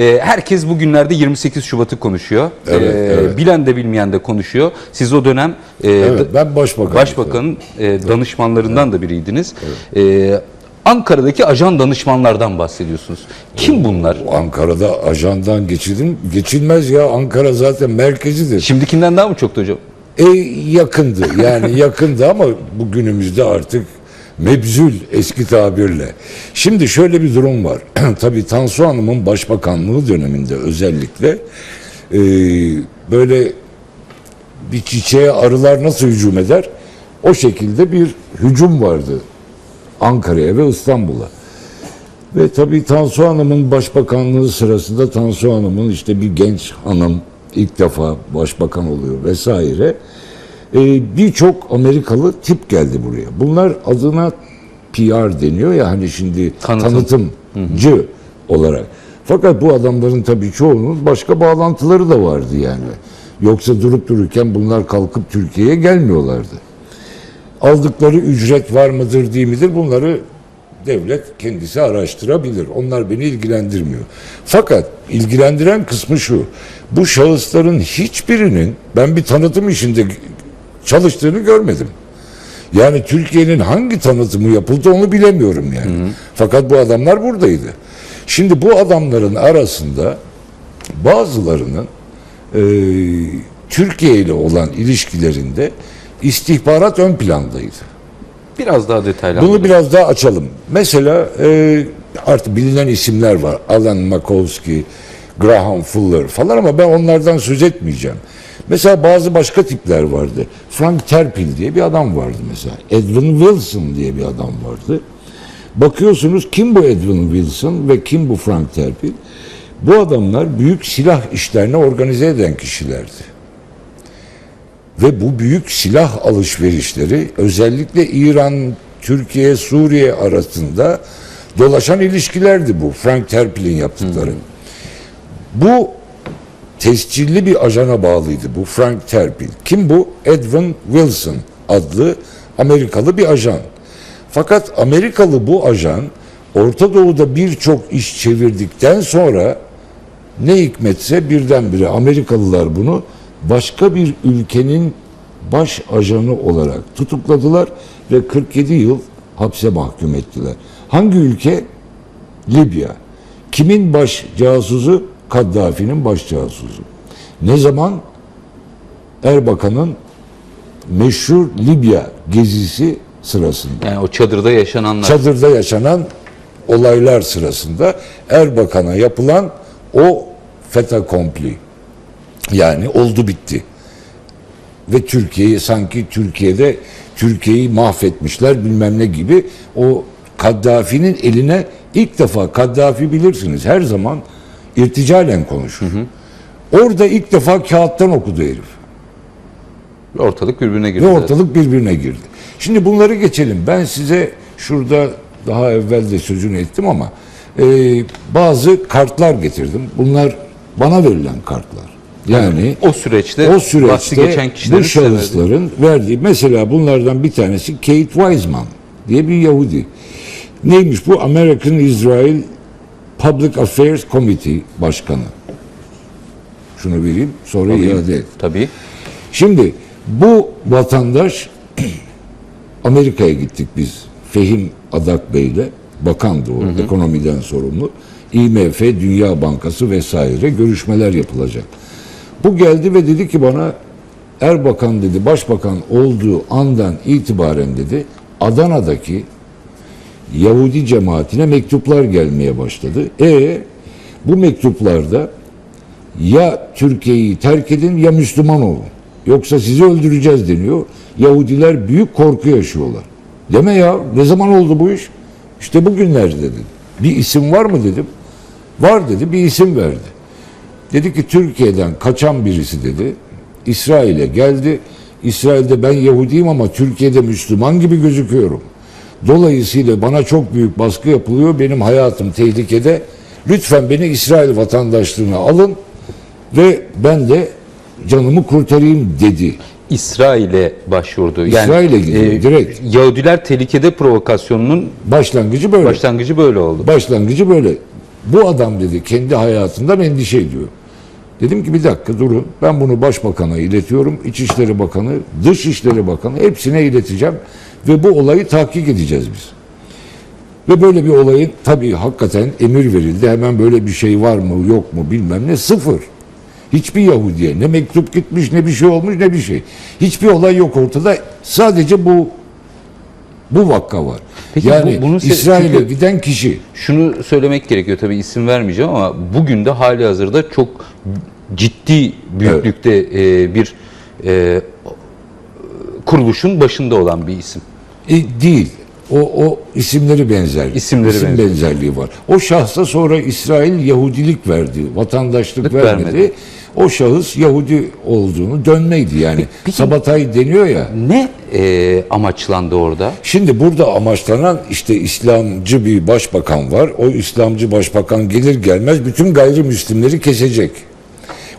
Ee, herkes bugünlerde 28 Şubat'ı konuşuyor. Evet, Ee, evet. Bilen de bilmeyen de konuşuyor. Siz o dönem e, Evet, ben başbakanım. Başbakanın e, danışmanlarından da biriydiniz. Ee, Ankara'daki ajan danışmanlardan bahsediyorsunuz. Kim bunlar? Ankara'da ajandan geçildim. Geçilmez ya Ankara zaten merkezidir. Şimdikinden daha mı çoktu hocam? E yakındı yani yakındı ama bugünümüzde artık mebzül eski tabirle. Şimdi şöyle bir durum var. Tabii Tansu Hanım'ın başbakanlığı döneminde özellikle e, böyle bir çiçeğe arılar nasıl hücum eder? O şekilde bir hücum vardı Ankara'ya ve İstanbul'a. Ve tabii Tansu Hanım'ın başbakanlığı sırasında Tansu Hanım'ın işte bir genç hanım ilk defa başbakan oluyor vesaire. Ee, Birçok Amerikalı tip geldi buraya. Bunlar adına PR deniyor ya hani şimdi Tanıtım. tanıtımcı olarak. Fakat bu adamların tabii çoğunun başka bağlantıları da vardı yani. Yoksa durup dururken bunlar kalkıp Türkiye'ye gelmiyorlardı. Aldıkları ücret var mıdır değil midir bunları devlet kendisi araştırabilir. Onlar beni ilgilendirmiyor. Fakat ilgilendiren kısmı şu. Bu şahısların hiçbirinin ben bir tanıtım işinde çalıştığını görmedim. Yani Türkiye'nin hangi tanıtımı yapıldı onu bilemiyorum yani. Fakat bu adamlar buradaydı. Şimdi bu adamların arasında bazılarının e, Türkiye ile olan ilişkilerinde istihbarat ön plandaydı. Biraz daha detaylı. Bunu biraz daha açalım. Mesela e, artık bilinen isimler var. Alan Makovsky, Graham Fuller falan ama ben onlardan söz etmeyeceğim. Mesela bazı başka tipler vardı. Frank Terpil diye bir adam vardı mesela. Edwin Wilson diye bir adam vardı. Bakıyorsunuz kim bu Edwin Wilson ve kim bu Frank Terpil? Bu adamlar büyük silah işlerini organize eden kişilerdi. Ve bu büyük silah alışverişleri özellikle İran, Türkiye, Suriye arasında dolaşan ilişkilerdi bu. Frank Terpil'in yaptıkları. Bu tescilli bir ajana bağlıydı bu Frank Terpil. Kim bu? Edwin Wilson adlı Amerikalı bir ajan. Fakat Amerikalı bu ajan Orta Doğu'da birçok iş çevirdikten sonra ne hikmetse birdenbire Amerikalılar bunu başka bir ülkenin baş ajanı olarak tutukladılar ve 47 yıl hapse mahkum ettiler. Hangi ülke? Libya. Kimin baş casusu? Kaddafi'nin baş casusu. Ne zaman? Erbakan'ın meşhur Libya gezisi sırasında. Yani o çadırda yaşananlar. Çadırda yaşanan olaylar sırasında Erbakan'a yapılan o feta kompli yani oldu bitti. Ve Türkiye'yi sanki Türkiye'de Türkiye'yi mahvetmişler bilmem ne gibi o Kaddafi'nin eline ilk defa Kaddafi bilirsiniz her zaman irticalen konuşur. Orada ilk defa kağıttan okudu herif. Ortalık birbirine girdi. Ve ortalık birbirine girdi. Şimdi bunları geçelim. Ben size şurada daha evvel de sözünü ettim ama e, bazı kartlar getirdim. Bunlar bana verilen kartlar. Yani O süreçte, o süreçte geçen bu şahısların verdiği mesela bunlardan bir tanesi Kate Wiseman diye bir Yahudi. Neymiş bu? American Israel Public Affairs Committee Başkanı. Şunu vereyim sonra iade et. Tabii. Şimdi bu vatandaş Amerika'ya gittik biz. Fehim Adak Bey'le bakandı o ekonomiden sorumlu. IMF, Dünya Bankası vesaire görüşmeler yapılacak. Bu geldi ve dedi ki bana Erbakan dedi başbakan olduğu andan itibaren dedi Adana'daki Yahudi cemaatine mektuplar gelmeye başladı. E bu mektuplarda ya Türkiye'yi terk edin ya Müslüman olun. Yoksa sizi öldüreceğiz deniyor. Yahudiler büyük korku yaşıyorlar. Deme ya ne zaman oldu bu iş? İşte bugünlerde dedi. Bir isim var mı dedim. Var dedi bir isim verdi. Dedi ki Türkiye'den kaçan birisi dedi. İsrail'e geldi. İsrail'de ben Yahudiyim ama Türkiye'de Müslüman gibi gözüküyorum. Dolayısıyla bana çok büyük baskı yapılıyor. Benim hayatım tehlikede. Lütfen beni İsrail vatandaşlığına alın ve ben de canımı kurtarayım dedi. İsrail'e başvurdu. Yani, İsrail'e gidiyor, direkt. Yahudiler tehlikede provokasyonunun Başlangıcı böyle. başlangıcı böyle oldu. Başlangıcı böyle. Bu adam dedi kendi hayatından endişe ediyor. Dedim ki bir dakika durun. Ben bunu Başbakan'a iletiyorum. İçişleri Bakanı, Dışişleri Bakanı hepsine ileteceğim. Ve bu olayı tahkik edeceğiz biz. Ve böyle bir olayın tabii hakikaten emir verildi. Hemen böyle bir şey var mı yok mu bilmem ne sıfır. Hiçbir Yahudiye ne mektup gitmiş ne bir şey olmuş ne bir şey. Hiçbir olay yok ortada. Sadece bu bu vakka var. Peki yani bu- bunu İsrail'e giden kişi Şunu söylemek gerekiyor tabii isim vermeyeceğim ama bugün de hali hazırda çok ciddi büyüklükte e, bir e, kuruluşun başında olan bir isim. E, değil. O, o isimleri benzer. İsimleri İsim benzer. benzerliği var. O şahsa sonra İsrail Yahudilik verdi. Vatandaşlık Lık vermedi. vermedi. O şahıs Yahudi olduğunu dönmeydi yani. Peki- Sabatay deniyor ya. Ne e, amaçlandı orada? Şimdi burada amaçlanan işte İslamcı bir başbakan var. O İslamcı başbakan gelir gelmez bütün gayrimüslimleri kesecek.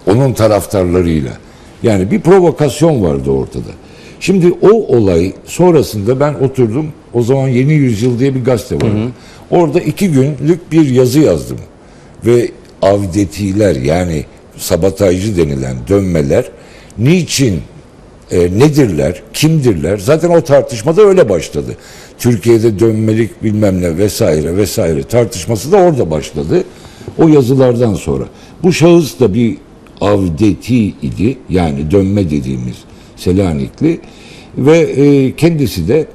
Onun taraftarlarıyla. Yani bir provokasyon vardı ortada. Şimdi o olay sonrasında ben oturdum. O zaman Yeni Yüzyıl diye bir gazete vardı. Orada iki günlük bir yazı yazdım. Ve avdetiler yani sabotajcı denilen dönmeler niçin e, nedirler, kimdirler? Zaten o tartışmada öyle başladı. Türkiye'de dönmelik bilmem ne vesaire vesaire tartışması da orada başladı. O yazılardan sonra. Bu şahıs da bir avdeti idi. Yani dönme dediğimiz Selanikli. Ve e, kendisi de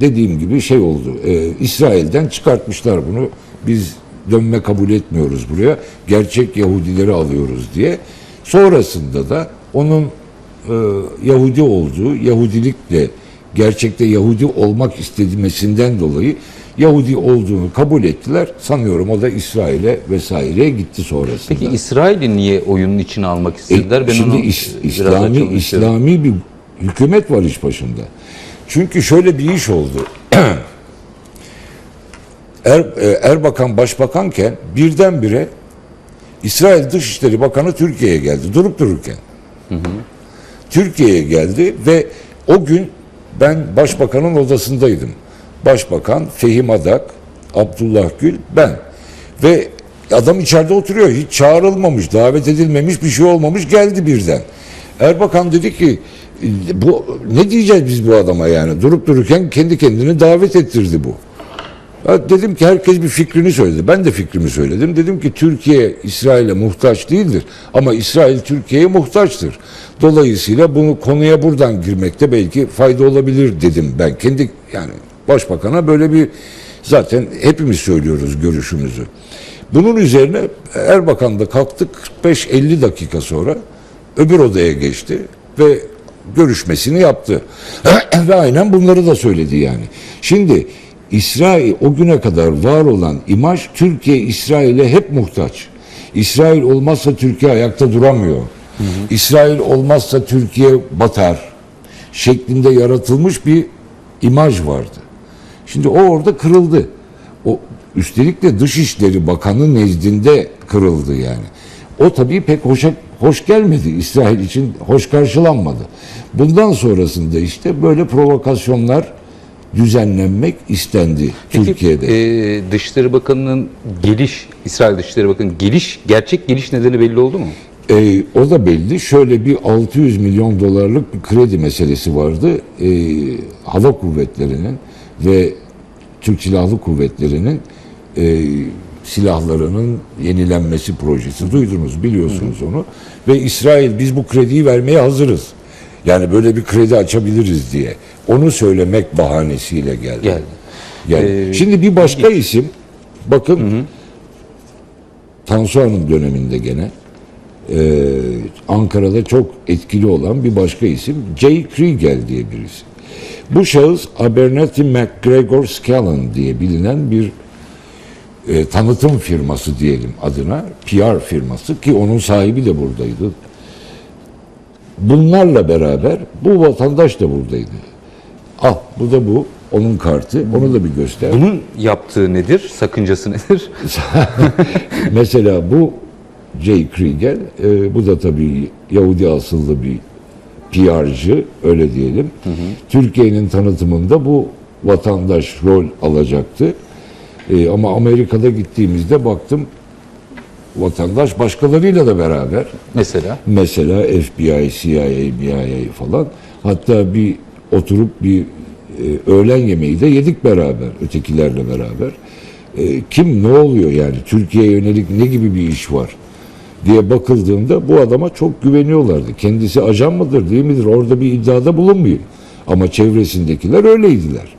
dediğim gibi şey oldu. e, İsrail'den çıkartmışlar bunu. Biz dönme kabul etmiyoruz buraya. Gerçek Yahudileri alıyoruz diye. Sonrasında da onun e, Yahudi olduğu, Yahudilikle gerçekte Yahudi olmak istemesinden dolayı Yahudi olduğunu kabul ettiler. Sanıyorum o da İsrail'e vesaireye gitti sonrasında. Peki İsrail'i niye oyunun içine almak E, istediler? ben şimdi onu İs- İslami. İslami bir hükümet var iş başında. Çünkü şöyle bir iş oldu. Er, e, Erbakan başbakanken birdenbire İsrail Dışişleri Bakanı Türkiye'ye geldi durup dururken. Türkiye'ye geldi ve o gün ben başbakanın odasındaydım. Başbakan Fehim Adak, Abdullah Gül, ben. Ve adam içeride oturuyor. Hiç çağrılmamış, davet edilmemiş, bir şey olmamış geldi birden. Erbakan dedi ki bu ne diyeceğiz biz bu adama yani? Durup dururken kendi kendini davet ettirdi bu. Dedim ki herkes bir fikrini söyledi. Ben de fikrimi söyledim. Dedim ki Türkiye İsrail'e muhtaç değildir. Ama İsrail Türkiye'ye muhtaçtır. Dolayısıyla bunu konuya buradan girmekte belki fayda olabilir dedim ben. Kendi yani başbakana böyle bir zaten hepimiz söylüyoruz görüşümüzü. Bunun üzerine Erbakan da kalktı 45-50 dakika sonra öbür odaya geçti ve görüşmesini yaptı. ve aynen bunları da söyledi yani. Şimdi İsrail o güne kadar var olan imaj Türkiye İsrail'e hep muhtaç. İsrail olmazsa Türkiye ayakta duramıyor. İsrail olmazsa Türkiye batar şeklinde yaratılmış bir imaj vardı. Şimdi o orada kırıldı. O üstelik de Dışişleri Bakanı nezdinde kırıldı yani. O tabii pek hoşa, hoş gelmedi. İsrail için hoş karşılanmadı. Bundan sonrasında işte böyle provokasyonlar düzenlenmek istendi Peki, Türkiye'de. e, Dışişleri Bakanı'nın geliş, İsrail Dışişleri Bakanı'nın geliş, gerçek geliş nedeni belli oldu mu? Ee, o da belli. Şöyle bir 600 milyon dolarlık bir kredi meselesi vardı. Ee, hava kuvvetlerinin ve Türk Silahlı Kuvvetleri'nin e, silahlarının yenilenmesi projesi. Duydunuz, biliyorsunuz onu. Ve İsrail biz bu krediyi vermeye hazırız. Yani böyle bir kredi açabiliriz diye. Onu söylemek bahanesiyle geldi. Geldi. Yani Ee, Şimdi bir başka isim, bakın Tansu Hanım döneminde gene e, Ankara'da çok etkili olan bir başka isim Jay Kriegel diye birisi. Bu şahıs Abernathy McGregor Scallon diye bilinen bir e, tanıtım firması diyelim adına, PR firması ki onun sahibi de buradaydı. Bunlarla beraber bu vatandaş da buradaydı. Bu da bu. Onun kartı. Onu da bir göster. Bunun yaptığı nedir? Sakıncası nedir? Mesela bu Jay Kriegel, e, bu da tabii Yahudi asıllı bir PR'cı, öyle diyelim. Türkiye'nin tanıtımında bu vatandaş rol alacaktı. E, ama Amerika'da gittiğimizde baktım vatandaş başkalarıyla da beraber Mesela mesela FBI, CIA, MIA falan hatta bir oturup bir e, öğlen yemeği de yedik beraber ötekilerle beraber. E, kim ne oluyor yani Türkiye'ye yönelik ne gibi bir iş var diye bakıldığında bu adama çok güveniyorlardı. Kendisi ajan mıdır değil midir orada bir iddiada bulunmayayım. Ama çevresindekiler öyleydiler.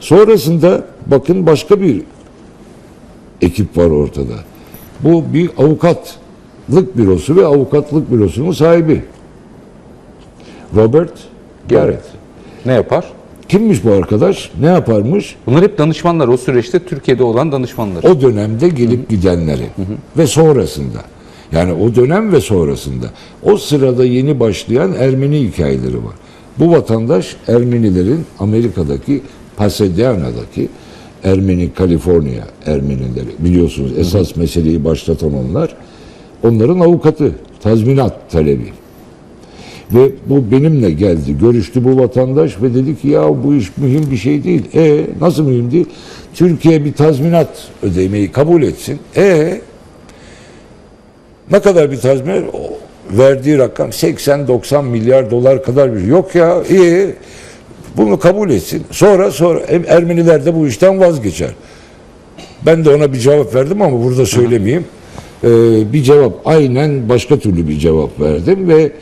Sonrasında bakın başka bir ekip var ortada. Bu bir avukatlık bürosu ve avukatlık bürosunun sahibi. Robert Garrett. ne yapar? Kimmiş bu arkadaş? Ne yaparmış? Bunlar hep danışmanlar. O süreçte Türkiye'de olan danışmanlar. O dönemde gelip gidenleri ve sonrasında. Yani o dönem ve sonrasında. O sırada yeni başlayan Ermeni hikayeleri var. Bu vatandaş Ermenilerin Amerika'daki Pasadena'daki Ermeni Kaliforniya Ermenileri biliyorsunuz esas meseleyi başlatan onlar. Onların avukatı tazminat talebi. Ve bu benimle geldi. Görüştü bu vatandaş ve dedi ki ya bu iş mühim bir şey değil. E nasıl mühim değil? Türkiye bir tazminat ödemeyi kabul etsin. E ne kadar bir tazminat? O verdiği rakam 80-90 milyar dolar kadar bir. Yok ya iyi. Bunu kabul etsin. Sonra sonra Ermeniler de bu işten vazgeçer. Ben de ona bir cevap verdim ama burada söylemeyeyim. Ee, bir cevap aynen başka türlü bir cevap verdim ve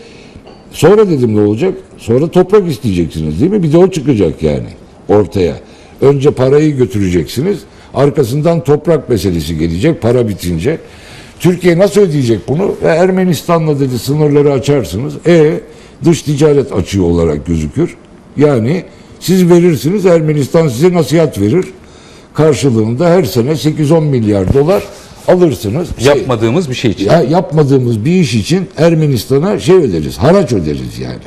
sonra dedim ne olacak? Sonra toprak isteyeceksiniz değil mi? Bir de o çıkacak yani ortaya. Önce parayı götüreceksiniz. Arkasından toprak meselesi gelecek para bitince. Türkiye nasıl ödeyecek bunu? Ve Ermenistan'la dedi sınırları açarsınız. E dış ticaret açığı olarak gözükür. Yani siz verirsiniz Ermenistan size nasihat verir. Karşılığında her sene 8-10 milyar dolar alırsınız. Şey- Yapmadığımız bir şey için. ya yapmadığımız bir iş için Ermenistan'a şey öderiz, haraç öderiz yani.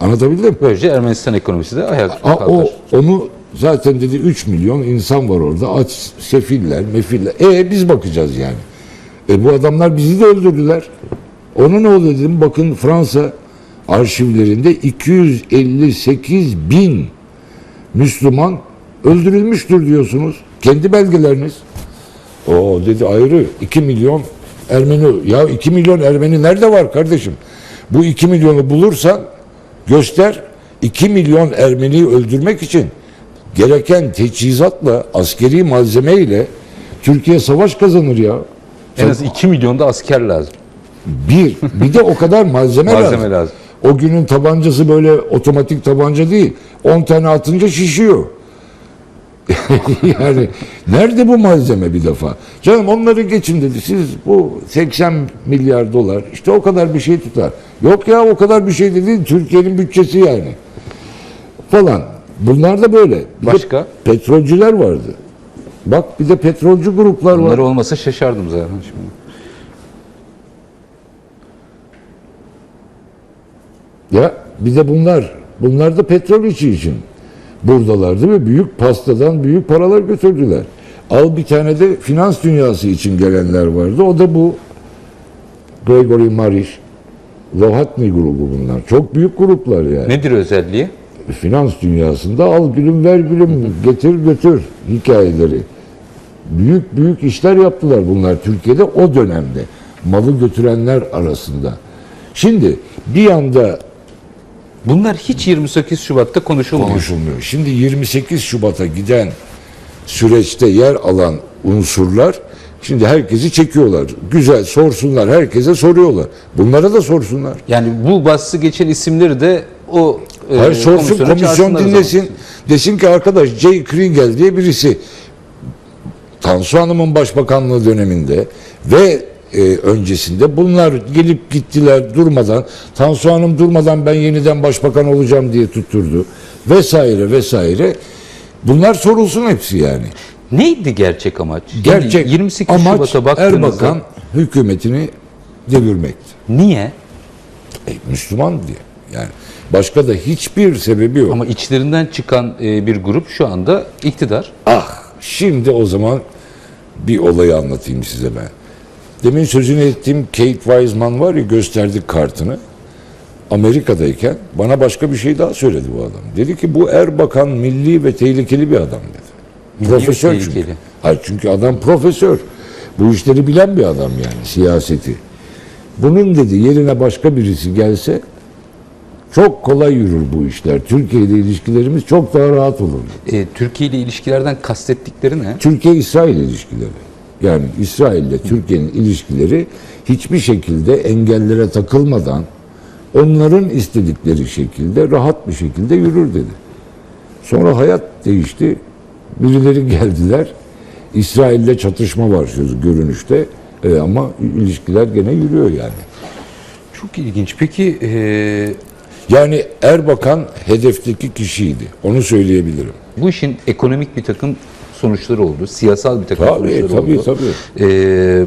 Anlatabildim mi? Böylece Ermenistan ekonomisi de ayak A, kalkar. o onu zaten dedi 3 milyon insan var orada. Aç, sefiller, mefiller. E biz bakacağız yani. E bu adamlar bizi de öldürdüler. Ona ne oluyor dedim. Bakın Fransa arşivlerinde 258 bin Müslüman öldürülmüştür diyorsunuz. Kendi belgeleriniz. O dedi ayrı 2 milyon Ermeni. Ya 2 milyon Ermeni nerede var kardeşim? Bu 2 milyonu bulursan göster 2 milyon Ermeniyi öldürmek için gereken teçhizatla, askeri malzemeyle Türkiye savaş kazanır ya. En az 2 milyon da asker lazım. Bir, bir de o kadar malzeme, Malzeme lazım. lazım. O günün tabancası böyle otomatik tabanca değil. 10 tane atınca şişiyor. yani nerede bu malzeme bir defa? Canım onları geçin dedi. Siz bu 80 milyar dolar işte o kadar bir şey tutar. Yok ya o kadar bir şey de değil. Türkiye'nin bütçesi yani. Falan. Bunlar da böyle. Bir Başka? petrolcüler vardı. Bak bir de petrolcü gruplar var. Bunlar olmasa şaşardım zaten şimdi. Ya bir de bunlar, bunlar da petrol işi için buradalar değil mi? Büyük pastadan büyük paralar götürdüler. Al bir tane de finans dünyası için gelenler vardı. O da bu Gregory Marish, Lohatni grubu bunlar. Çok büyük gruplar yani. Nedir özelliği? Finans dünyasında al gülüm ver gülüm getir götür hikayeleri. Büyük büyük işler yaptılar bunlar Türkiye'de o dönemde. Malı götürenler arasında. Şimdi bir anda Bunlar hiç 28 Şubat'ta konuşulmuyor. konuşulmuyor. Şimdi 28 Şubat'a giden süreçte yer alan unsurlar şimdi herkesi çekiyorlar. Güzel sorsunlar, herkese soruyorlar. Bunlara da sorsunlar. Yani bu bahsi geçen isimleri de o e, Hayır sorsun komisyona komisyon dinlesin. zaman. Desin ki arkadaş Jay Kriegel diye birisi Tansu Hanım'ın başbakanlığı döneminde ve e, öncesinde bunlar gelip gittiler durmadan Tansu Hanım durmadan ben yeniden başbakan olacağım diye tutturdu vesaire vesaire. Bunlar sorulsun hepsi yani. Neydi gerçek amaç? Yani Gerçek 28 amaç Şubat'a baktığınızda Erbakan hükümetini devirmekti. niye? E, Müslüman diye. Yani başka da hiçbir sebebi yok. Ama içlerinden çıkan e, bir grup şu anda iktidar. Ah şimdi o zaman bir olayı anlatayım size ben. Demin sözünü ettiğim Kate Wiseman var ya gösterdik kartını. Amerika'dayken bana başka bir şey daha söyledi bu adam. Dedi ki bu Erbakan milli ve tehlikeli bir adam dedi. Profesör çünkü. tehlikeli. Hayır çünkü adam profesör. Bu işleri bilen bir adam yani siyaseti. Bunun dedi yerine başka birisi gelse çok kolay yürür bu işler. Türkiye ile ilişkilerimiz çok daha rahat olur. E, Türkiye ile ilişkilerden kastettikleri ne? Türkiye-İsrail ilişkileri. Yani İsrail ile Türkiye'nin ilişkileri hiçbir şekilde engellere takılmadan onların istedikleri şekilde rahat bir şekilde yürür dedi. Sonra hayat değişti. Birileri geldiler. İsrail'le çatışma var sözü görünüşte. E, ama ilişkiler gene yürüyor yani. Çok ilginç. Peki e, Yani Erbakan hedefteki kişiydi. Onu söyleyebilirim. bu işin ekonomik bir takım sonuçları oldu. Siyasal bir takım Tabii sonuçları tabii oldu. tabii. E,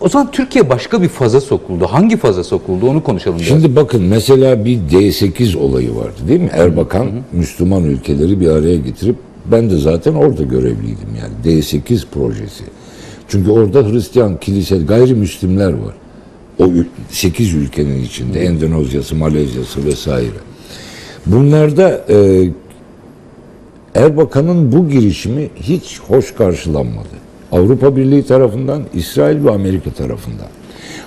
o zaman Türkiye başka bir faza sokuldu. Hangi faza sokuldu onu konuşalım biraz. Şimdi bakın mesela bir D8 olayı vardı değil mi? Erbakan Müslüman ülkeleri bir araya getirip ben de zaten orada görevliydim yani D8 projesi. Çünkü orada Hristiyan kilise gayrimüslimler var. O 8 ülkenin içinde Endonezya'sı, Malezya'sı vesaire. Bunlarda e, Erbakan'ın bu girişimi hiç hoş karşılanmadı. Avrupa Birliği tarafından, İsrail ve Amerika tarafından.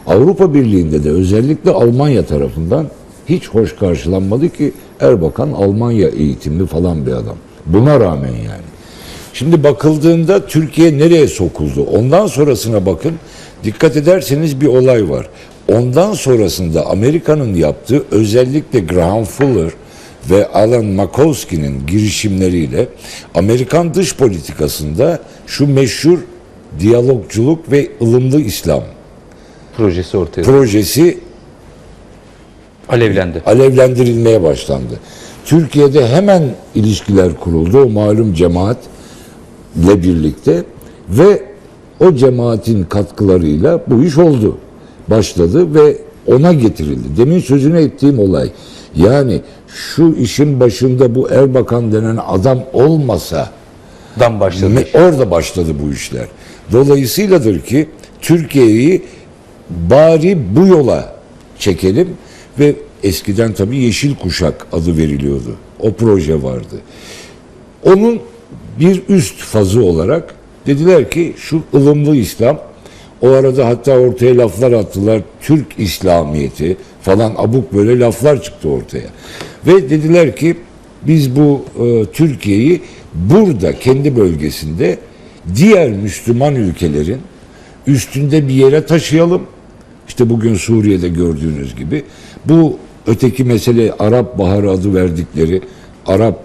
Avrupa Birliği'nde de özellikle Almanya tarafından hiç hoş karşılanmadı ki Erbakan Almanya eğitimli falan bir adam. Buna rağmen yani. Şimdi bakıldığında Türkiye nereye sokuldu? Ondan sonrasına bakın. Dikkat ederseniz bir olay var. Ondan sonrasında Amerika'nın yaptığı özellikle Graham Fuller ve Alan Makowski'nin girişimleriyle Amerikan dış politikasında şu meşhur diyalogculuk ve ılımlı İslam projesi ortaya projesi alevlendi. alevlendirilmeye başlandı. Türkiye'de hemen ilişkiler kuruldu o malum cemaatle birlikte ve o cemaatin katkılarıyla bu iş oldu. Başladı ve ona getirildi. Demin sözünü ettiğim olay. Yani şu işin başında bu Erbakan denen adam olmasa Dan başladı. Me- Orada başladı bu işler. Dolayısıyladır ki Türkiye'yi bari bu yola çekelim ve eskiden tabii Yeşil Kuşak adı veriliyordu. O proje vardı. Onun bir üst fazı olarak dediler ki şu ılımlı İslam o arada hatta ortaya laflar attılar. Türk İslamiyeti falan abuk böyle laflar çıktı ortaya. Ve dediler ki biz bu e, Türkiye'yi burada kendi bölgesinde diğer Müslüman ülkelerin üstünde bir yere taşıyalım. İşte bugün Suriye'de gördüğünüz gibi bu öteki mesele Arap Baharı adı verdikleri Arap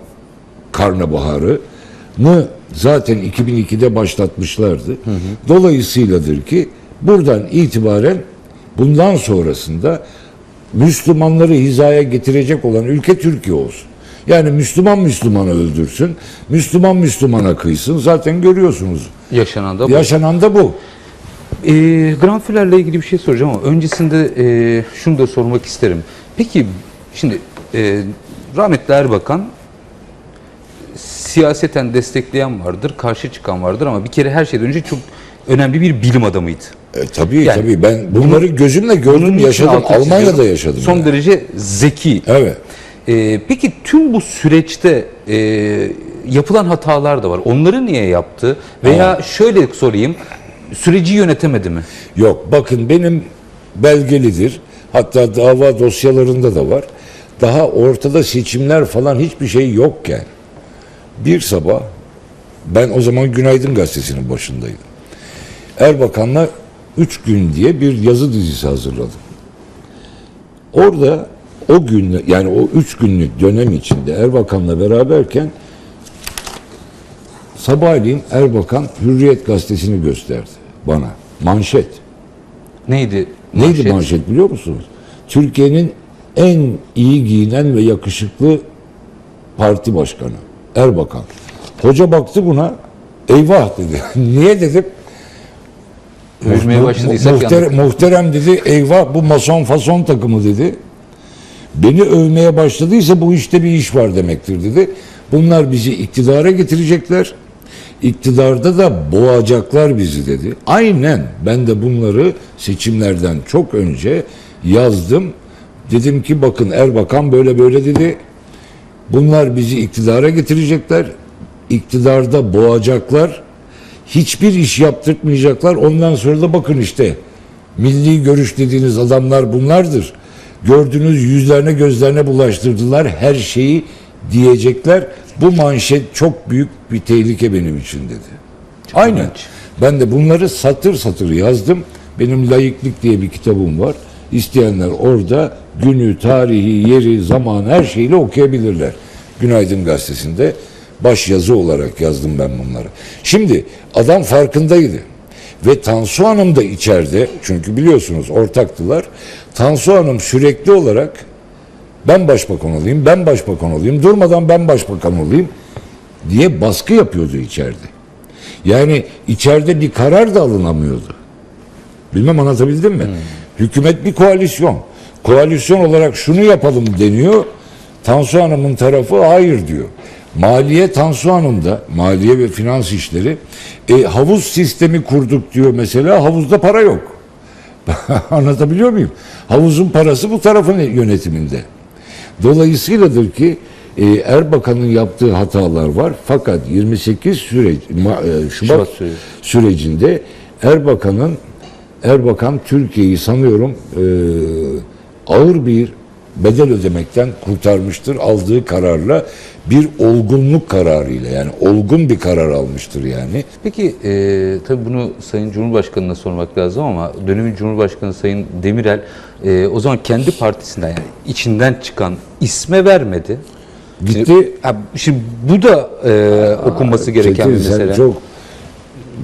Karnabaharı'nı zaten 2002'de başlatmışlardı. Dolayısıyladır ki buradan itibaren bundan sonrasında Müslümanları hizaya getirecek olan ülke Türkiye olsun. Yani Müslüman Müslümanı öldürsün, Müslüman Müslümana kıysın. Zaten görüyorsunuz. Yaşanan da bu. Yaşanan da bu. E, Granfüller'le ilgili bir şey soracağım ama öncesinde e, şunu da sormak isterim. Peki şimdi e, rahmetli Erbakan siyaseten destekleyen vardır, karşı çıkan vardır ama bir kere her şeyden önce çok önemli bir bilim adamıydı. E, tabii Yani tabii ben bunları gözümle gördüm, Bunun yaşadım. Almanya'da yaşadım. Son yani. derece zeki. Evet. E, peki tüm bu süreçte e, yapılan hatalar da var. Onları niye yaptı? Veya şöyle sorayım, süreci yönetemedi mi? Yok bakın benim belgelidir. Hatta dava dosyalarında da var. Daha ortada seçimler falan hiçbir şey yokken bir sabah ben o zaman Günaydın Gazetesi'nin başındaydım. Erbakan'la üç gün diye bir yazı dizisi hazırladım. Orada o gün yani o üç günlük dönem içinde Erbakan'la beraberken sabahleyin Erbakan Hürriyet Gazetesi'ni gösterdi bana. Manşet. Neydi? Neydi manşet biliyor musunuz? Türkiye'nin en iyi giyinen ve yakışıklı parti başkanı Erbakan. Hoca baktı buna eyvah dedi. Niye dedim? Mu- başladıysak muhter- yandık. muhterem dedi eyvah bu mason fason takımı dedi. Beni övmeye başladıysa bu işte bir iş var demektir dedi. Bunlar bizi iktidara getirecekler. İktidarda da boğacaklar bizi dedi. Aynen ben de bunları seçimlerden çok önce yazdım. Dedim ki bakın Erbakan böyle böyle dedi. Bunlar bizi iktidara getirecekler. iktidarda boğacaklar. Hiçbir iş yaptırtmayacaklar. Ondan sonra da bakın işte milli görüş dediğiniz adamlar bunlardır. Gördüğünüz yüzlerine gözlerine bulaştırdılar her şeyi diyecekler. Bu manşet çok büyük bir tehlike benim için dedi. Aynen. Ben de bunları satır satır yazdım. Benim layıklık diye bir kitabım var. İsteyenler orada günü, tarihi, yeri, zaman her şeyle okuyabilirler. Günaydın gazetesinde baş yazı olarak yazdım ben bunları. Şimdi adam farkındaydı. Ve Tansu Hanım da içeride çünkü biliyorsunuz ortaktılar. Tansu Hanım sürekli olarak ben başbakan olayım, ben başbakan olayım, durmadan ben başbakan olayım diye baskı yapıyordu içeride. Yani içeride bir karar da alınamıyordu. Bilmem anlatabildim mi? Hükümet bir koalisyon. Koalisyon olarak şunu yapalım deniyor. Tansu Hanım'ın tarafı hayır diyor. Maliye Tansu Hanım'da, maliye ve finans işleri e, havuz sistemi kurduk diyor mesela. Havuzda para yok. Anlatabiliyor muyum? Havuzun parası bu tarafın yönetiminde. Dolayısıyladır ki e, Erbakan'ın yaptığı hatalar var. Fakat 28 süreç ma- e, Şubat, Şubat süreci. sürecinde Erbakan'ın Erbakan Türkiye'yi sanıyorum e, ağır bir bedel ödemekten kurtarmıştır aldığı kararla bir olgunluk kararıyla yani olgun bir karar almıştır yani. Peki e, tabii bunu Sayın Cumhurbaşkanı'na sormak lazım ama dönemin Cumhurbaşkanı Sayın Demirel e, o zaman kendi partisinden yani içinden çıkan isme vermedi. Gitti Şimdi, ha, şimdi bu da e, okunması gereken Çetin, bir sen mesele. çok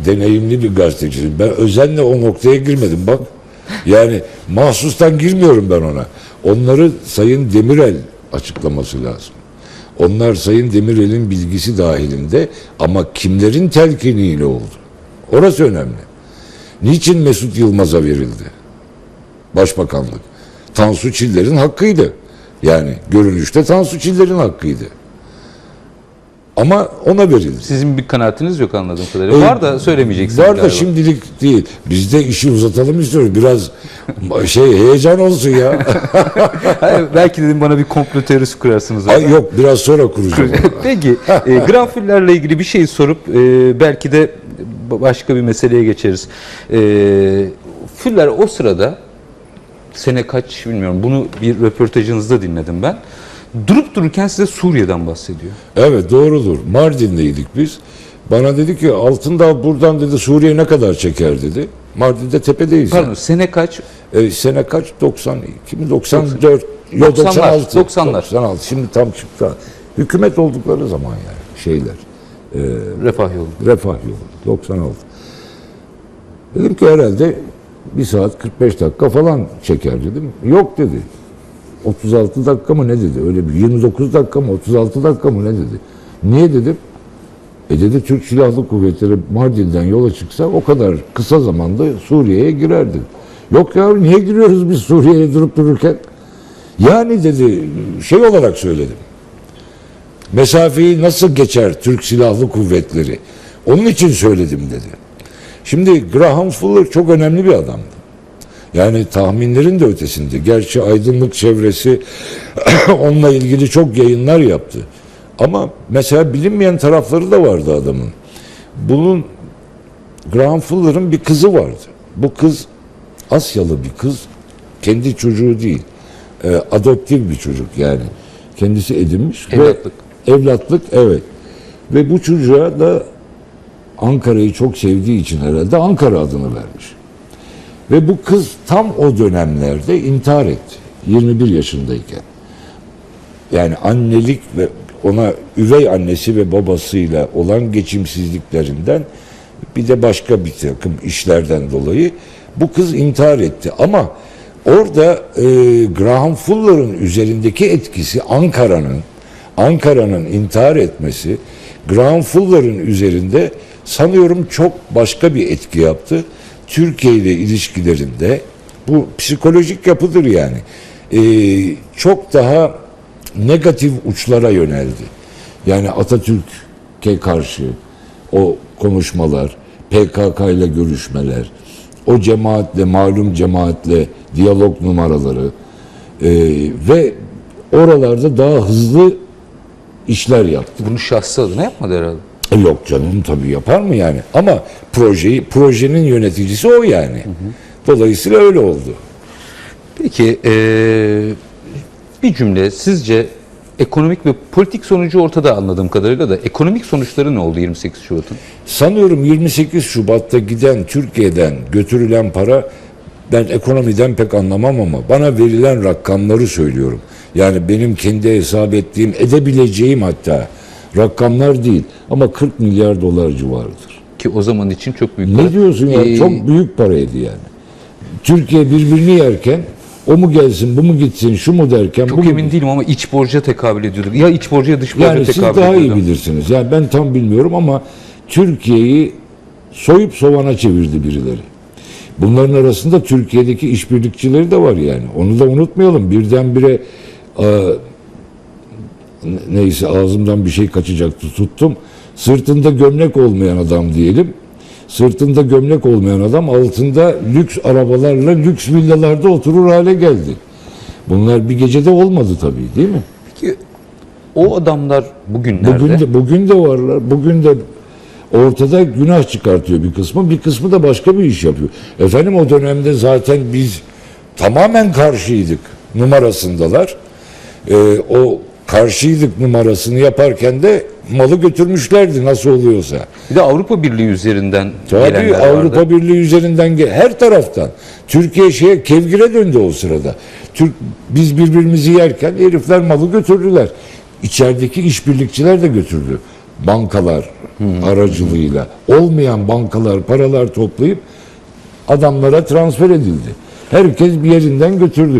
deneyimli bir gazetecisin. Ben özenle o noktaya girmedim bak. Yani mahsustan girmiyorum ben ona. Onları Sayın Demirel açıklaması lazım. Onlar Sayın Demirel'in bilgisi dahilinde ama kimlerin telkiniyle oldu? Orası önemli. Niçin Mesut Yılmaz'a verildi? Başbakanlık. Tansu Çiller'in hakkıydı. Yani görünüşte Tansu Çiller'in hakkıydı. Ama ona verildi. Sizin bir kanaatiniz yok anladığım kadarıyla. Ee, Var da söylemeyeceksiniz Var da galiba. şimdilik değil. Biz de işi uzatalım istiyoruz. Biraz şey heyecan olsun ya. Hayır, belki dedim bana bir komplo teorisi kurarsınız. orada. Ay yok biraz sonra kuracağım. Peki, e, granfüllerle ilgili bir şey sorup e, belki de ba- başka bir meseleye geçeriz. E, füller o sırada sene kaç bilmiyorum bunu bir röportajınızda dinledim ben. Durup dururken size Suriye'den bahsediyor. evet doğrudur. Mardin'deydik biz. Bana dedi ki Altındağ buradan dedi Suriye ne kadar çeker dedi. Mardin'de tepedeyiz. Pardon yani. sene kaç? E, sene kaç? 92 mi? 94. Yok 90'lar, 96. 90'lar. 96. Şimdi tam çıktı. Hükümet oldukları zaman yani şeyler. Refah yolu. Refah yolu 96. Dedim ki herhalde bir saat 45 dakika falan çeker dedim. Yok dedi. 36 dakika mı ne dedi? Öyle bir 29 dakika mı 36 dakika mı ne dedi? Niye dedim? E dedi Türk Silahlı Kuvvetleri Mardin'den yola çıksa o kadar kısa zamanda Suriye'ye girerdi. Yok ya niye giriyoruz biz Suriye'ye durup dururken? Yani dedi şey olarak söyledim. Mesafeyi nasıl geçer Türk Silahlı Kuvvetleri? Onun için söyledim dedi. Şimdi Graham Fuller çok önemli bir adamdı. Yani tahminlerin de ötesinde. Gerçi aydınlık çevresi onunla ilgili çok yayınlar yaptı. Ama mesela bilinmeyen tarafları da vardı adamın. Bunun Graham Fuller'ın bir kızı vardı. Bu kız Asyalı bir kız. Kendi çocuğu değil. Ee, adoptif bir çocuk yani. Kendisi edinmiş. ve- Evlatlık. evlatlık evet. Ve bu çocuğa da Ankara'yı çok sevdiği için herhalde Ankara adını vermiş. Ve bu kız tam o dönemlerde intihar etti. 21 yaşındayken. Yani annelik ve ona üvey annesi ve babasıyla olan geçimsizliklerinden bir de başka bir takım işlerden dolayı bu kız intihar etti. Ama orada e, Graham Fuller'ın üzerindeki etkisi Ankara'nın Ankara'nın intihar etmesi Graham Fuller'ın üzerinde sanıyorum çok başka bir etki yaptı. Türkiye ile ilişkilerinde bu psikolojik yapıdır yani. E, çok daha negatif uçlara yöneldi. Yani Atatürk'e karşı o konuşmalar, PKK ile görüşmeler, o cemaatle, malum cemaatle diyalog numaraları e, ve oralarda daha hızlı işler yaptı. Bunu şahsı adına yapmadı herhalde. E, Yok canım tabii yapar mı yani? Ama projeyi projenin yöneticisi o yani. Dolayısıyla öyle oldu. Peki eee, bir cümle sizce ekonomik ve politik sonucu ortada anladığım kadarıyla da ekonomik sonuçları ne oldu 28 Şubat'ın? Sanıyorum 28 Şubat'ta giden Türkiye'den götürülen para ben ekonomiden pek anlamam ama bana verilen rakamları söylüyorum. Yani benim kendi hesap ettiğim, edebileceğim hatta rakamlar değil ama 40 milyar dolar civarıdır. Ki o zaman için çok büyük Ne para. diyorsun ya? Ee, Çok büyük paraydı yani. Türkiye birbirini yerken o mu gelsin, bu mu gitsin, şu mu derken Çok bu mu emin değilim ama iç borca tekabül ediyordu. Ya iç borca ya dış borca Yani siz tekabül daha iyi bilirsiniz. Yani ben tam bilmiyorum ama Türkiye'yi soyup sovana çevirdi birileri. Bunların arasında Türkiye'deki işbirlikçileri de var yani. Onu da unutmayalım. Birdenbire e, neyse ağzımdan bir şey kaçacaktı tuttum. Sırtında gömlek olmayan adam diyelim. Sırtında gömlek olmayan adam altında lüks arabalarla lüks villalarda oturur hale geldi. Bunlar bir gecede olmadı tabii değil mi? Peki o adamlar bugünlerde Bugün de bugün de varlar. Bugün de ortada günah çıkartıyor bir kısmı, bir kısmı da başka bir iş yapıyor. Efendim o dönemde zaten biz tamamen karşıydık numarasındalar. Ee, o karşıydık numarasını yaparken de malı götürmüşlerdi nasıl oluyorsa. bir de Avrupa Birliği üzerinden Tabii Avrupa vardı. Birliği üzerinden her taraftan. Türkiye şeye kevgire döndü o sırada. Türk biz birbirimizi yerken herifler malı götürdüler. İçerideki işbirlikçiler de götürdü. Bankalar aracılığıyla olmayan bankalar paralar toplayıp adamlara transfer edildi. Herkes bir yerinden götürdü.